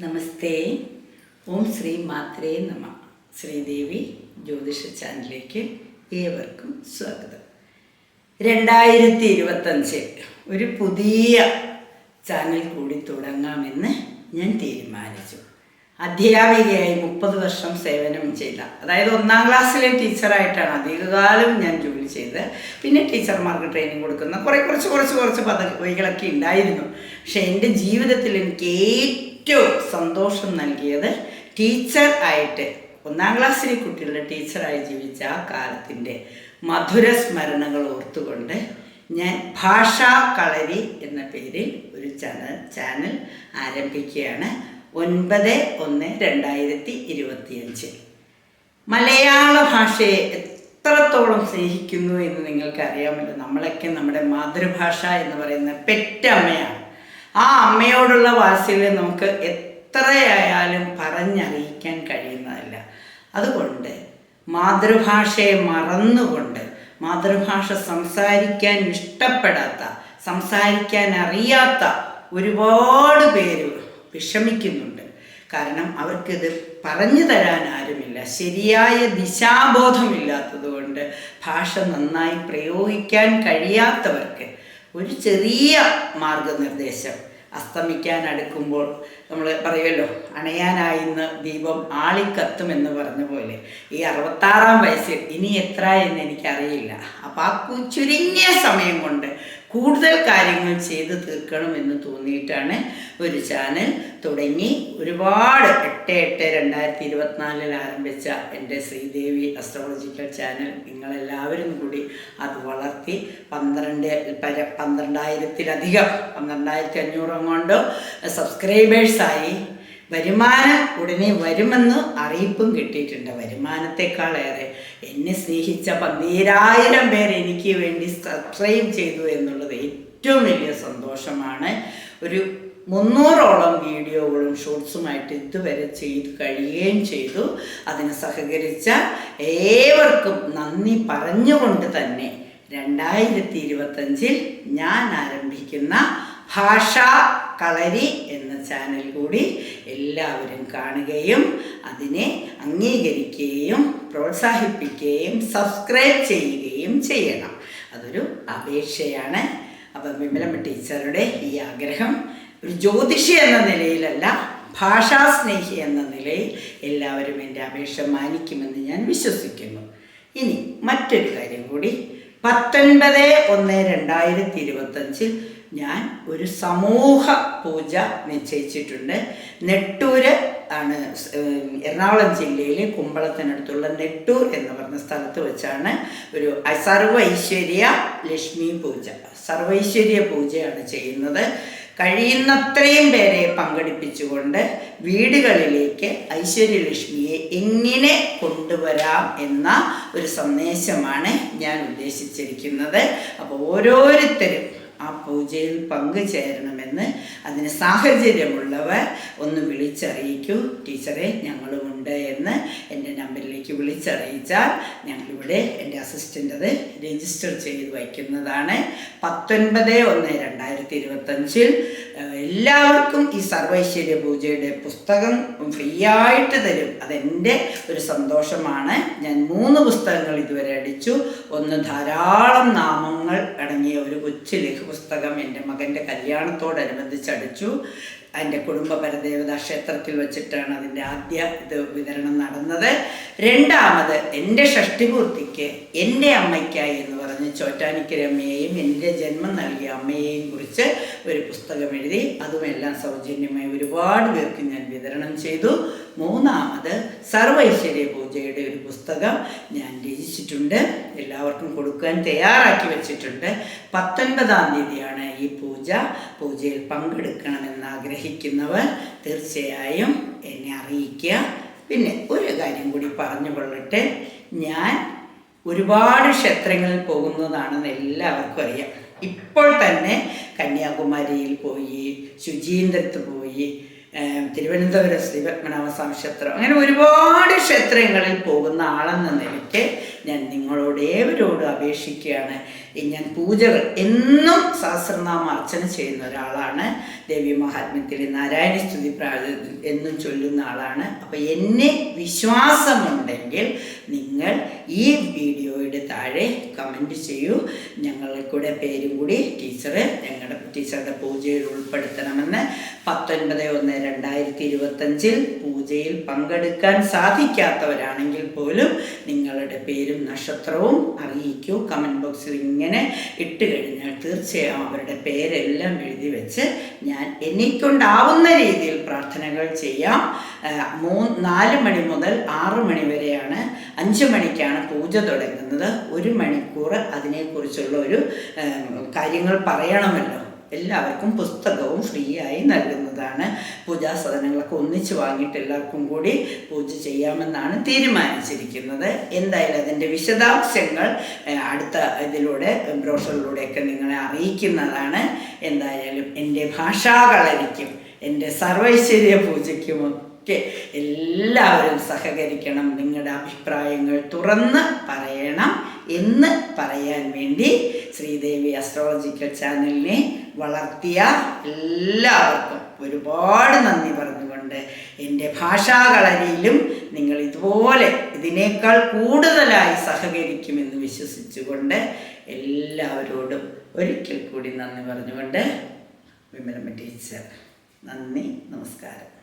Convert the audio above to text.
നമസ്തേ. ഓം ശ്രീ മാത്രേ നമ. ശ്രീദേവി ജ്യോതിഷ ചാനലിലേക്ക് ഏവർക്കും സ്വാഗതം. രണ്ടായിരത്തി ഇരുപത്തഞ്ച് ഒരു പുതിയ ചാനൽ കൂടി തുടങ്ങാമെന്ന് ഞാൻ തീരുമാനിച്ചു. അധ്യാപികയായി മുപ്പത് വർഷം സേവനം ചെയ്ത. അതായത് ഒന്നാം ക്ലാസ്സിലെ ടീച്ചറായിട്ടാണ് അധികകാലം ഞാൻ ജോലി ചെയ്തത്. പിന്നെ ടീച്ചർമാർക്ക് ട്രെയിനിങ് കൊടുക്കുന്ന കുറേ കുറച്ച് കുറച്ച് കുറച്ച് പദവികളൊക്കെ ഉണ്ടായിരുന്നു. പക്ഷെ എന്റെ ജീവിതത്തിൽ എനിക്ക് ഏറ്റവും സന്തോഷം നൽകിയത് ടീച്ചർ ആയിട്ട് ഒന്നാം ക്ലാസ്സിലെ കുട്ടികളുടെ ടീച്ചറായി ജീവിച്ച ആ കാലത്തിന്റെ മധുര സ്മരണകൾ ഓർത്തുകൊണ്ട് ഞാൻ ഭാഷാ കളരി എന്ന പേരിൽ ഒരു ചാനൽ ചാനൽ ആരംഭിക്കുകയാണ്. ഒൻപത് ഒന്ന് രണ്ടായിരത്തി ഇരുപത്തിയഞ്ച്. മലയാള ഭാഷയെ എത്രത്തോളം സ്നേഹിക്കുന്നു എന്ന് നിങ്ങൾക്ക് അറിയാമല്ലോ നമ്മളൊക്കെ നമ്മുടെ മാതൃഭാഷ എന്ന് പറയുന്ന പെറ്റമ്മയാണ്. ആ അമ്മയോടുള്ള വാത്സല്യം നമുക്ക് എത്രയായാലും പറഞ്ഞറിയിക്കാൻ കഴിയുന്നതല്ല. അതുകൊണ്ട് മാതൃഭാഷയെ മറന്നുകൊണ്ട് മാതൃഭാഷ സംസാരിക്കാൻ ഇഷ്ടപ്പെടാത്ത സംസാരിക്കാൻ അറിയാത്ത ഒരുപാട് പേര് വിഷമിക്കുന്നുണ്ട്. കാരണം അവർക്കിത് പറഞ്ഞു തരാൻ ആരുമില്ല. ശരിയായ ദിശാബോധമില്ലാത്തതുകൊണ്ട് ഭാഷ നന്നായി പ്രയോഗിക്കാൻ കഴിയാത്തവർക്ക് ഒരു ചെറിയ മാർഗനിർദ്ദേശം അസ്തമിക്കാൻ അടുക്കുമ്പോൾ നമ്മൾ പറയുമല്ലോ അണയാനായിന്ന് ദീപം ആളിക്കത്തുമെന്ന് പറഞ്ഞ പോലെ. ഈ അറുപത്താറാം വയസ്സിൽ ഇനി എത്ര എന്ന് എനിക്കറിയില്ല. അപ്പോൾ ആ ചുരുങ്ങിയ സമയം കൊണ്ട് കൂടുതൽ കാര്യങ്ങൾ ചെയ്ത് തീർക്കണമെന്ന് തോന്നിയിട്ടാണ് ഒരു ചാനൽ തുടങ്ങി. ഒരുപാട് എട്ട് എട്ട് രണ്ടായിരത്തി ഇരുപത്തിനാലിൽ ആരംഭിച്ച എന്റെ ശ്രീദേവി അസ്ട്രോളജിക്കൽ ചാനൽ നിങ്ങളെല്ലാവരും കൂടി അത് വളർത്തി പന്ത്രണ്ട് പന്ത്രണ്ടായിരത്തിലധികം പന്ത്രണ്ടായിരത്തി അഞ്ഞൂറും കൊണ്ട് സബ്സ്ക്രൈബേഴ്സായി വരുമാനം ഉടനെ വരുമെന്ന് അറിയിപ്പും കിട്ടിയിട്ടുണ്ട്. വരുമാനത്തെക്കാളേറെ എന്നെ സ്നേഹിച്ച പന്തീരായിരം പേർ എനിക്ക് വേണ്ടി സബ്സ്ക്രൈബ് ചെയ്തു എന്നുള്ളത് ഏറ്റവും വലിയ സന്തോഷമാണ്. ഒരു മുന്നൂറോളം വീഡിയോകളും ഷോർട്സുമായിട്ട് ഇതുവരെ ചെയ്തു കഴിയുകയും ചെയ്തു. അതിന് സഹകരിച്ച ഏവർക്കും നന്ദി പറഞ്ഞുകൊണ്ട് തന്നെ രണ്ടായിരത്തി ഇരുപത്തഞ്ചിൽ ഞാൻ ആരംഭിക്കുന്ന ഭാഷാ കളരി എന്ന ചാനൽ കൂടി എല്ലാവരും കാണുകയും അതിനെ അംഗീകരിക്കുകയും പ്രോത്സാഹിപ്പിക്കുകയും സബ്സ്ക്രൈബ് ചെയ്യുകയും ചെയ്യണം. അതൊരു അപേക്ഷയാണ്. അപ്പം വിമലമ്മ ടീച്ചറുടെ ഈ ആഗ്രഹം ഒരു ജ്യോതിഷി എന്ന നിലയിലല്ല ഭാഷാസ്നേഹി എന്ന നിലയിൽ എല്ലാവരും എന്റെ അപേക്ഷ മാനിക്കുമെന്ന് ഞാൻ വിശ്വസിക്കുന്നു. ഇനി മറ്റൊരു കാര്യം കൂടി. പത്തൊൻപത് ഒന്ന് രണ്ടായിരത്തി ഇരുപത്തഞ്ചിൽ ഞാൻ ഒരു സമൂഹ പൂജ നിശ്ചയിച്ചിട്ടുണ്ട്. നെട്ടൂര് ആണ് എറണാകുളം ജില്ലയിലെ കുമ്പളത്തിനടുത്തുള്ള നെട്ടൂർ എന്ന് പറഞ്ഞ സ്ഥലത്ത് വെച്ചാണ് ഒരു സർവ ഐശ്വര്യ ലക്ഷ്മി പൂജ. സർവൈശ്വര്യ പൂജയാണ് ചെയ്യുന്നത്. കഴിയുന്നത്രയും പേരെ പങ്കെടുപ്പിച്ചുകൊണ്ട് വീടുകളിലേക്ക് ഐശ്വര്യലക്ഷ്മിയെ എങ്ങനെ കൊണ്ടുവരാം എന്ന ഒരു സന്ദേശമാണ് ഞാൻ ഉദ്ദേശിച്ചിരിക്കുന്നത്. അപ്പോൾ ഓരോരുത്തരും ആ പൂജയിൽ പങ്കുചേരണമെന്ന് അതിന് സാഹചര്യമുള്ളവർ ഒന്ന് വിളിച്ചറിയിക്കൂ. ടീച്ചറെ ഞങ്ങളുമുണ്ട് എന്ന് എന്റെ നമ്പറിലേക്ക് വിളിച്ചറിയിച്ചാൽ ഞങ്ങളിവിടെ എന്റെ അസിസ്റ്റന്റ് അത് രജിസ്റ്റർ ചെയ്ത് വയ്ക്കുന്നതാണ്. പത്തൊൻപത് ഒന്ന് രണ്ടായിരത്തി ഇരുപത്തഞ്ചിൽ എല്ലാവർക്കും ഈ സർവൈശ്വര്യ പൂജയുടെ പുസ്തകം ഫ്രീ ആയിട്ട് തരും. അതെന്റെ ഒരു സന്തോഷമാണ്. ഞാൻ മൂന്ന് പുസ്തകങ്ങൾ ഇതുവരെ അടിച്ചു. ഒന്ന് ധാരാളം നാമങ്ങൾ അടങ്ങിയ ഒരു കൊച്ചു ലഘു പുസ്തകം എന്റെ മകന്റെ കല്യാണത്തോടനുബന്ധിച്ച് അടിച്ചു എന്റെ കുടുംബ പരദേവതാ ക്ഷേത്രത്തിൽ വെച്ചിട്ടാണ് അതിന്റെ ആദ്യ ഇത് വിതരണം നടന്നത്. രണ്ടാമത് എന്റെ ഷഷ്ടിപൂർത്തിക്ക് എന്റെ അമ്മയ്ക്കായി എന്ന് പറഞ്ഞ് ചോറ്റാനിക്കര അമ്മയെയും എന്റെ ജന്മം നൽകിയ അമ്മയെയും കുറിച്ച് ഒരു പുസ്തകം എഴുതി. അതുമെല്ലാം സൗജന്യമായി ഒരുപാട് പേർക്ക് ഞാൻ വിതരണം ചെയ്തു. മൂന്നാമത് സർവൈശ്വര്യ പൂജയുടെ ഒരു പുസ്തകം ഞാൻ രചിച്ചിട്ടുണ്ട്. എല്ലാവർക്കും കൊടുക്കാൻ തയ്യാറാക്കി വെച്ചിട്ടുണ്ട്. പത്തൊൻപതാം തീയതിയാണ് ഈ പൂജ. പൂജയിൽ പങ്കെടുക്കണമെന്ന് ആഗ്രഹിക്കുന്നവർ തീർച്ചയായും എന്നെ അറിയിക്കുക. പിന്നെ ഒരു കാര്യം കൂടി പറഞ്ഞു കൊള്ളട്ടെ. ഞാൻ ഒരുപാട് ക്ഷേത്രങ്ങളിൽ പോകുന്നതാണെന്ന് എല്ലാവർക്കും അറിയാം. ഇപ്പോൾ തന്നെ കന്യാകുമാരിയിൽ പോയി ശുചീന്ദ്രത്ത് പോയി തിരുവനന്തപുരം ശ്രീ പത്മനാഭസ്വാമി ക്ഷേത്രം. അങ്ങനെ ഒരുപാട് ക്ഷേത്രങ്ങളിൽ പോകുന്ന ആളെന്ന നിലയ്ക്ക് ഞാൻ നിങ്ങളോട് ഏവരോടും അപേക്ഷിക്കുകയാണ്. ഞാൻ പൂജകൾ എന്നും സഹസ്രനാമ അർച്ചന ചെയ്യുന്ന ഒരാളാണ്. ദേവി മഹാത്മ്യത്തിൽ നാരായണ സ്തുതി പ്രാ എന്നും ചൊല്ലുന്ന ആളാണ്. അപ്പം എന്നെ വിശ്വാസമുണ്ടെങ്കിൽ നിങ്ങൾ ഈ വീഡിയോയുടെ താഴെ കമന്റ് ചെയ്യൂ. ഞങ്ങളെ കൂടെ പേരും കൂടി ടീച്ചറെ ഞങ്ങളുടെ ടീച്ചറുടെ പൂജയിൽ ഉൾപ്പെടുത്തണമെന്ന് പത്തൊൻപത് ഒന്ന് രണ്ടായിരത്തി ഇരുപത്തഞ്ചിൽ പൂജയിൽ പങ്കെടുക്കാൻ സാധിക്കാത്തവരാണെങ്കിൽ പോലും നിങ്ങളുടെ പേരും നക്ഷത്രവും അറിയിക്കൂ. കമന്റ് ബോക്സിൽ ഇങ്ങനെ ഇട്ട് കഴിഞ്ഞാൽ തീർച്ചയായും അവരുടെ പേരെല്ലാം എഴുതി വെച്ച് ഞാൻ എന്നെക്കൊണ്ടാവുന്ന രീതിയിൽ പ്രാർത്ഥനകൾ ചെയ്യാം. മൂന്ന് നാല് മണി മുതൽ ആറ് മണി വരെയാണ് അഞ്ച് മണിക്കാണ് പൂജ തുടങ്ങുന്നത്. ഒരു മണിക്കൂർ അതിനെക്കുറിച്ചുള്ള ഒരു കാര്യങ്ങൾ പറയണമല്ലോ. എല്ലാവർക്കും പുസ്തകവും ഫ്രീ ആയി നൽകുന്നതാണ്. പൂജാ സാധനങ്ങളൊക്കെ ഒന്നിച്ച് വാങ്ങിയിട്ട് എല്ലാവർക്കും കൂടി പൂജ ചെയ്യാമെന്നാണ് തീരുമാനിച്ചിരിക്കുന്നത്. എന്തായാലും അതിന്റെ വിശദാംശങ്ങൾ അടുത്ത ഇതിലൂടെ ബ്രോഷറിലൂടെയൊക്കെ നിങ്ങളെ അറിയിക്കുന്നതാണ്. എന്തായാലും എന്റെ ഭാഷാകളരിക്കും എന്റെ സർവൈശ്വര്യ പൂജയ്ക്കുമൊക്കെ എല്ലാവരും സഹകരിക്കണം. നിങ്ങളുടെ അഭിപ്രായങ്ങൾ തുറന്ന് പറയണം എന്ന് പറയാൻ വേണ്ടി ശ്രീദേവി അസ്ട്രോളജിക്കൽ ചാനലിനെ വളർത്തിയ എല്ലാവർക്കും ഒരുപാട് നന്ദി പറഞ്ഞുകൊണ്ട് എന്റെ ഭാഷാകളരിയിലും നിങ്ങൾ ഇതുപോലെ ഇതിനേക്കാൾ കൂടുതലായി സഹകരിക്കുമെന്ന് വിശ്വസിച്ചുകൊണ്ട് എല്ലാവരോടും ഒരിക്കൽ കൂടി നന്ദി പറഞ്ഞുകൊണ്ട് വിമലമ്മ ടീച്ചർ നന്ദി നമസ്കാരം.